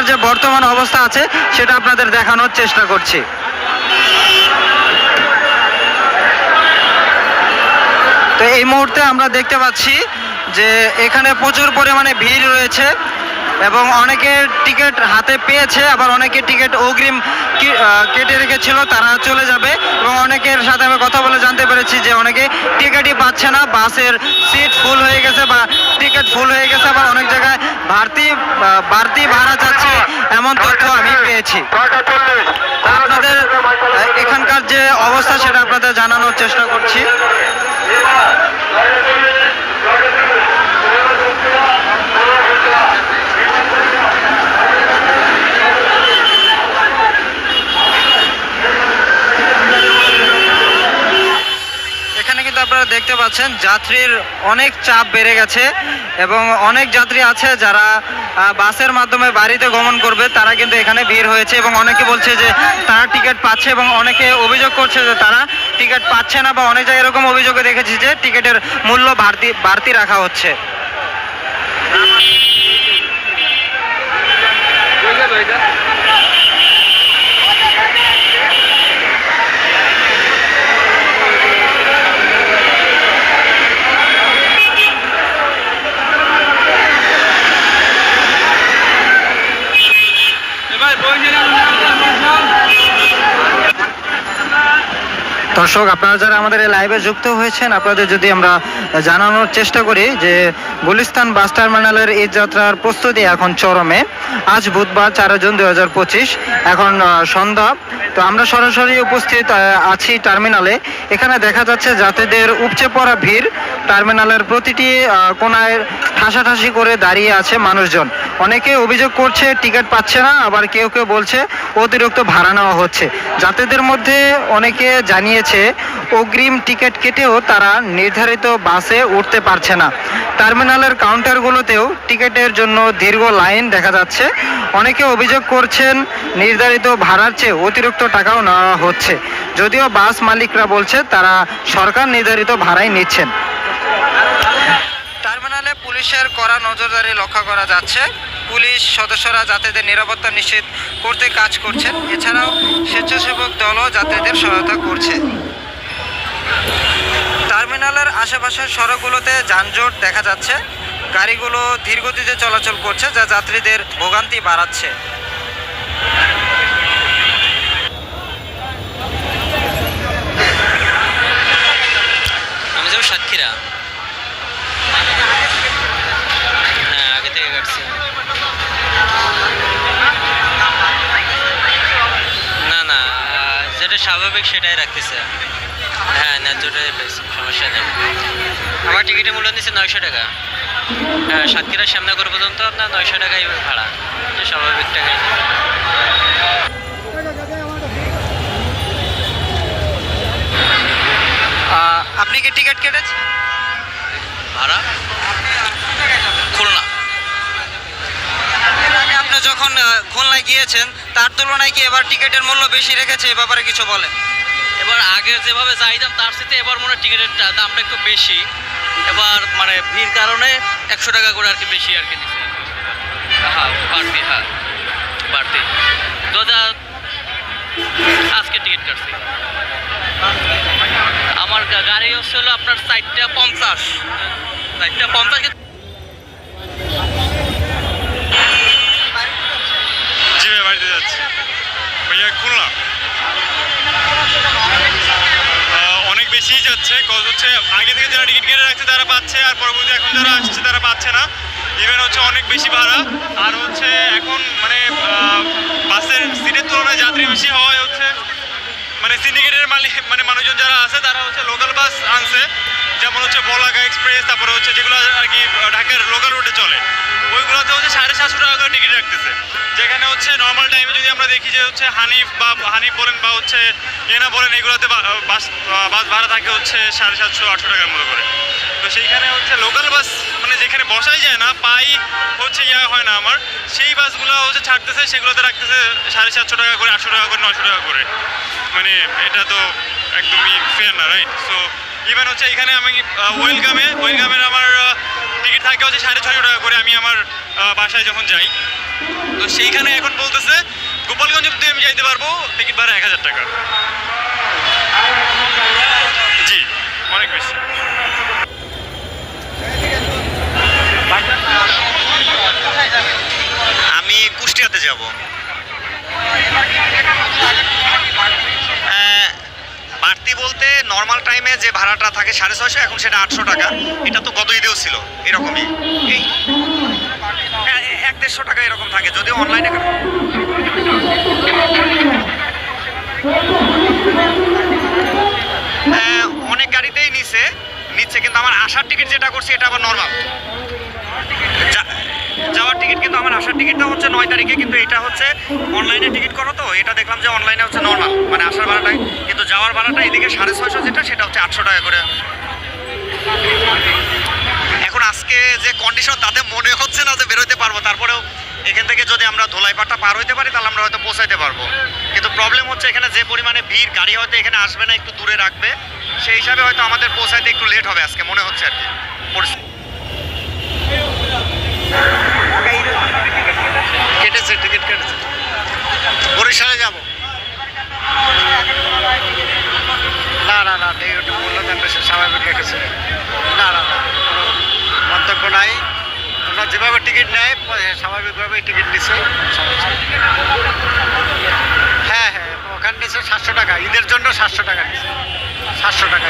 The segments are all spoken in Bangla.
এখানকার যে বর্তমান অবস্থা আছে, সেটা আপনাদের দেখানোর চেষ্টা করছি। তো এই মুহূর্তে আমরা দেখতে পাচ্ছি যে এখানে প্রচুর পরিমাণে ভিড় রয়েছে এবং অনেকে টিকিট হাতে পেয়েছে, আবার অনেকে টিকিট অগ্রিম কেটে রেখেছিল, তারা চলে যাবে এবং অনেকের সাথে আমি কথা বলে জানতে পেরেছি যে অনেকে টিকিটই পাচ্ছে না, বাসের সিট ফুল হয়ে গেছে বা টিকিট ফুল হয়ে গেছে, আবার অনেক জায়গায় বাড়তি বাড়তি ভাড়া যাচ্ছে এমন তথ্য আমি পেয়েছি। আপনাদের এখানকার যে অবস্থা সেটা আপনাদের জানানোর চেষ্টা করছি এখানে কিন্তু আপনারা দেখতে পাচ্ছেন, যাত্রীর অনেক চাপ বেড়ে গেছে এবং অনেক যাত্রী আছে যারা বাসের মাধ্যমে বাড়িতে গমন করবে, তারা কিন্তু এখানে ভিড় হয়েছে এবং অনেকে বলছে যে তারা টিকিট পাচ্ছে এবং অনেকে অভিযোগ করছে যে তারা টিকিট পাচ্ছে না বা অনেক জায়গায় এরকম অভিযোগে দেখেছি যে টিকিটের মূল্য বাড়তি বাড়তি রাখা হচ্ছে। দর্শক, আপনারা যারা আমাদের এই লাইভে যুক্ত হয়েছেন, আপনাদের যদি আমরা জানানোর চেষ্টা করি যে গুলিস্তান বাস টার্মিনালের এই যাত্রার প্রস্তুতি এখন চরমে। আজ বুধবার চার জুন দুই হাজার পঁচিশ, এখন সন্ধ্যা। তো আমরা সরাসরি উপস্থিত আছি টার্মিনালে। এখানে দেখা যাচ্ছে যাত্রীদের উপচে পড়া ভিড়। টার্মিনালের প্রতিটি কোনায় ঠাসাঠাসি করে দাঁড়িয়ে আছে মানুষজন। অনেকে অভিযোগ করছে, টিকিট পাচ্ছে না, আবার কেউ কেউ বলছে, অতিরিক্ত ভাড়া নেওয়া হচ্ছে। যাত্রীদের মধ্যে অনেকে জানিয়েছে অগ্রিম টিকিট কেটেও তারা নির্ধারিত বাসে উঠতে পারছে না। টার্মিনালের কাউন্টারগুলোতেও টিকিটের জন্য দীর্ঘ লাইন দেখা যাচ্ছে। অনেকে অভিযোগ করছেন, নির্ধারিত ভাড়ার চেয়ে অতিরিক্ত টাকাও নেওয়া হচ্ছে। যদিও বাস মালিকরা বলছে, তারা সরকার নির্ধারিত ভাড়াই নিচ্ছেন। টার্মিনালে পুলিশের কড়া নজরদারি লক্ষ্য করা যাচ্ছে। পুলিশ সদস্যরা যাত্রীদের নিরাপত্তা নিশ্চিত করতে কাজ করছেন। এছাড়াও স্বেচ্ছাসেবক দলও যাত্রীদের সহায়তা করছে। টার্মিনালের আশেপাশের সড়কগুলোতে যানজট দেখা যাচ্ছে। গাড়িগুলো ধীরগতিতে চলাচল করছে, যা যাত্রীদের ভোগান্তি বাড়াচ্ছে। আমি হ্যাঁ আগে থেকে না না যেটা স্বাভাবিক সেটাই রাখতেছে। হ্যাঁ ন্যায্যটাই পেয়েছি সমস্যা নেই। আমার টিকিটের মূল্য নিচ্ছে নয়শো টাকা। হ্যাঁ সাতক্ষীরার সামনে করে পর্যন্ত আপনার নয়শো টাকাই ভাড়া। যে স্বাভাবিক টাকাই। আপনি কি টিকিট কেটেছেন? ভাড়া? খুলনা। আপনি যখন খুলনায় গিয়েছেন তার তুলনায় কি এবার টিকিটের মূল্য বেশি রেখেছে? এ ব্যাপারে কিছু বলেন। এবার আগে যেভাবে চাইতাম তার সাথে এবার মনে হয় টিকিটের দামটা একটু বেশি। এবার মানে ভিড় কারণে একশো টাকা করে আর কি বেশি আর কি নিচ্ছে হ্যাঁ বাড়তি হ্যাঁ বাড়তি। দু হাজার আজকে টিকিট কাটছি। আমার গাড়ি হচ্ছে হলো আপনার চারটা পঞ্চাশ। চারটা পঞ্চাশ জি ভাই, বাড়িতে যাচ্ছি। ভাইয়া, খুলনা? যাচ্ছে কজ হচ্ছে। আগে থেকে যারা টিকিট কেটে রাখছে, তারা পাচ্ছে, আর পরবর্তী এখন যারা আসছে, তারা পাচ্ছে না। ইভেন হচ্ছে অনেক বেশি ভাড়া। আর হচ্ছে এখন মানে বাসের সিটের তুলনায় যাত্রী বেশি হওয়ায় হচ্ছে মানে সিন্ডিকেটের মালিক মানে মানুষজন যারা আছে, তারা হচ্ছে লোকাল বাস আনছে। যেমন হচ্ছে বলাকা এক্সপ্রেস, তারপরে হচ্ছে যেগুলো আর কি ঢাকার লোকাল রুটে চলে, ওইগুলোতে হচ্ছে সাড়ে সাতশো টাকা করে টিকিট রাখতেছে। যেখানে হচ্ছে নর্মাল টাইমে যদি আমরা দেখি যে হচ্ছে হানিফ বা হানিফ বলেন বা হচ্ছে এনা বলেন, এগুলোতে বাস বাস ভাড়া থাকে হচ্ছে সাড়ে সাতশো, আটশো টাকার মতো করে। তো সেইখানে হচ্ছে লোকাল বাস মানে যেখানে বসাই যায় না, পাই হচ্ছে ইয়া হয় না আমার, সেই বাসগুলো হচ্ছে ছাড়তেছে, সেগুলোতে রাখতেছে সাড়ে সাতশো টাকা করে, আটশো টাকা করে নশো টাকা করে। মানে এটা তো একদমই ফেয়ার না রাইট সো ইভেন হচ্ছে এখানে আমি ওয়েলকামে ওয়েলকামের আমার টিকিট থাকে হচ্ছে সাড়ে ছশো টাকা করে আমি আমার বাসায় যখন যাই। তো সেইখানে এখন বলতেছে, গোপালগঞ্জ অব্দি আমি যাইতে পারব টিকিট ভাড়া এক হাজার টাকা জি অনেক বেশি আমি কুষ্টিয়াতে যাব বাড়তি বলতে নর্মাল টাইমে যে ভাড়াটা থাকে সাড়ে ছয়শো এখন সেটা আটশো টাকা। এটা তো গত ঈদেও ছিল এরকমই। এই হ্যাঁ, এক দেড়শো টাকা এরকম থাকে যদিও অনলাইনে অনেক গাড়িতেই নিছে নিচ্ছে কিন্তু আমার আসার টিকিট যেটা করছি এটা আবার নর্মাল যাওয়ার টিকিট কিন্তু আমার আসার টিকিটটা হচ্ছে নয় তারিখে, কিন্তু এটা হচ্ছে অনলাইনে টিকিট করো তো, এটা দেখলাম যে অনলাইনে হচ্ছে নর্মাল মানে আসার ভাড়াটাই। কিন্তু যাওয়ার ভাড়াটা এদিকে সাড়ে ছয়শো যেটা, সেটা হচ্ছে আটশো টাকা করে। এখন আজকে যে কন্ডিশন তাতে মনে হচ্ছে না যে বেরোতে পারব। তারপরেও এখান থেকে যদি আমরা ধোলাইপাটটা পার হইতে পারি, তাহলে আমরা হয়তো পৌঁছাইতে পারব। কিন্তু প্রবলেম হচ্ছে এখানে যে পরিমাণে ভিড়, গাড়ি হয়তো এখানে আসবে না, একটু দূরে রাখবে। সেই হিসাবে হয়তো আমাদের পৌঁছাইতে একটু লেট হবে আজকে, মনে হচ্ছে আর কি। পরিস্থিতি কেটেছে, টিকিট কেটেছে। বরিশালে যাব। না না না টিকিট মূল্যদান বেশি স্বাভাবিক রেখেছে। না না না, কোনো মন্তব্য নাই। ওনার যেভাবে টিকিট নেয় স্বাভাবিকভাবে টিকিট নিচ্ছে হ্যাঁ হ্যাঁ ওখানে নিচ্ছে সাতশো টাকা। ঈদের জন্য সাতশো টাকা নিচ্ছে সাতশো টাকা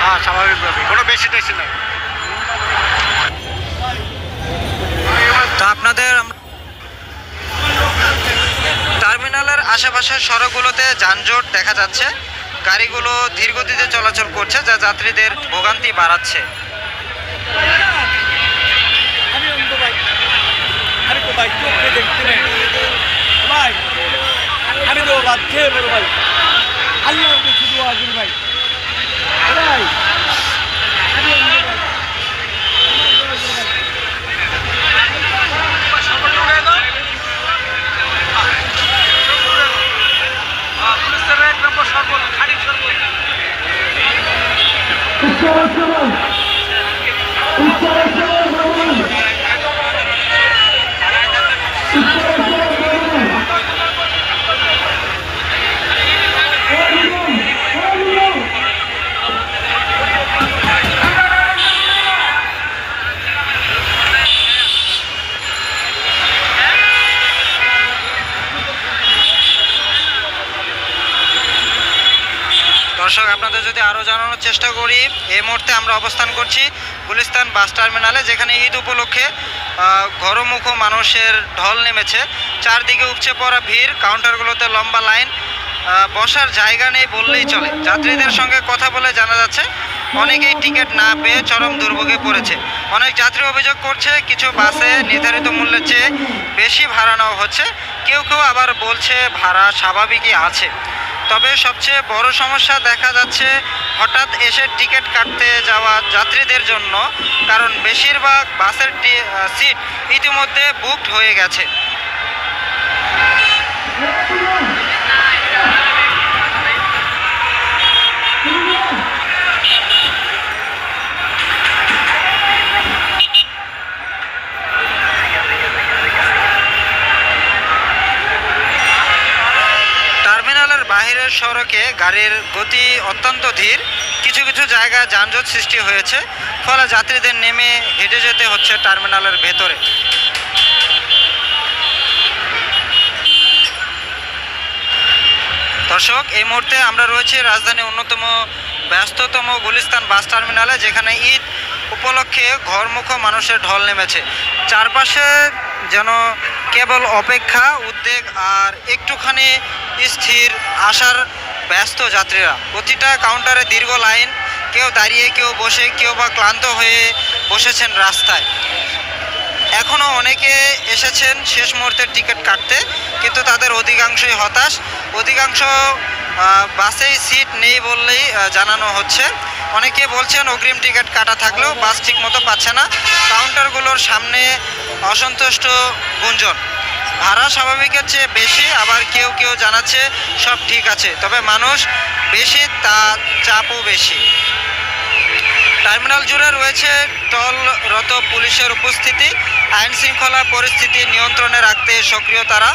হ্যাঁ স্বাভাবিকভাবে কোনো বেশি টেশি নাই। তো আপনাদের আম- টার্মিনালের আশেপাশের সড়কগুলোতে যানজট দেখা যাচ্ছে। গাড়িগুলো ধীর গতিতে চলাচল করছে, যা যাত্রীদের ভোগান্তি বাড়াচ্ছে। আমি তো ভাই। দর্শক, আপনাদের যদি আরও জানানোর চেষ্টা করি এই মুহূর্তে আমরা অবস্থান করছি গুলিস্তান বাস টার্মিনালে, যেখানে ঈদ উপলক্ষে ঘরমুখ মানুষের ঢল নেমেছে। চারদিকে উপচে পড়া ভিড়, কাউন্টারগুলোতে লম্বা লাইন বসার জায়গা নেই বললেই চলে। যাত্রীদের সঙ্গে কথা বলে জানা যাচ্ছে, অনেকেই টিকিট না পেয়ে চরম দুর্ভোগে পড়েছে। অনেক যাত্রী অভিযোগ করছে, কিছু বাসে নির্ধারিত মূল্যের চেয়ে বেশি ভাড়া নেওয়া হচ্ছে। কেউ কেউ আবার বলছে, ভাড়া স্বাভাবিকই আছে। তবে সবচেয়ে বড় সমস্যা দেখা যাচ্ছে, হঠাৎ এসে টিকিট কাটতে যাওয়া যাত্রীদের জন্য, কারণ বেশিরভাগ বাসের সিট ইতিমধ্যে বুকড হয়ে গেছে। টার্মিনালের বাইরের সড়কে গাড়ির গতি অত্যন্ত ধীর। কিছু কিছু জায়গায় যানজট সৃষ্টি হয়েছে, ফলে যাত্রীদের নেমে হেঁটে যেতে হচ্ছে টার্মিনালের ভেতরে। দর্শক, এই মুহূর্তে আমরা রয়েছি রাজধানীর অন্যতম ব্যস্ততম গুলিস্তান বাস টার্মিনালে, যেখানে ঈদ উপলক্ষে ঘরমুখ মানুষের ঢল নেমেছে। চারপাশে যেন কেবল অপেক্ষা, উদ্বেগ আর একটুখানি স্থির, আসার ব্যস্ত যাত্রীরা। প্রতিটা কাউন্টারে দীর্ঘ লাইন কেউ দাঁড়িয়ে, কেউ বসে, কেউ বা ক্লান্ত হয়ে বসেছেন রাস্তায়। এখনও অনেকে এসেছেন শেষ মুহূর্তের টিকিট কাটতে, কিন্তু তাদের অধিকাংশই হতাশ। অধিকাংশ বাসেই সিট নেই বললেই জানানো হচ্ছে। অনেকে বলছেন অগ্রিম টিকিট কাটা থাকলেও বাস ঠিকমতো পাচ্ছে না। কাউন্টারগুলোর সামনে অসন্তুষ্ট গুঞ্জন। ভাড়া স্বাভাবিকের চেয়ে বেশি, আবার কেউ কেউ জানাচ্ছে সব ঠিক আছে। তবে মানুষ বেশি, তা চাপও বেশি। টার্মিনাল জুড়ে রয়েছে টলরত পুলিশের উপস্থিতি। আইন শৃঙ্খলা পরিস্থিতি নিয়ন্ত্রণে রাখতে সক্রিয় তারা।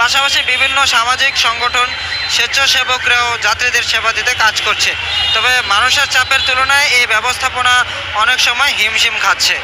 পাশাপাশি বিভিন্ন সামাজিক সংগঠন স্বেচ্ছাসেবকরাও যাত্রীদের সেবা দিতে কাজ করছে। তবে মানুষের চাপের তুলনায় এই ব্যবস্থাপনা অনেক সময় হিমশিম খাচ্ছে।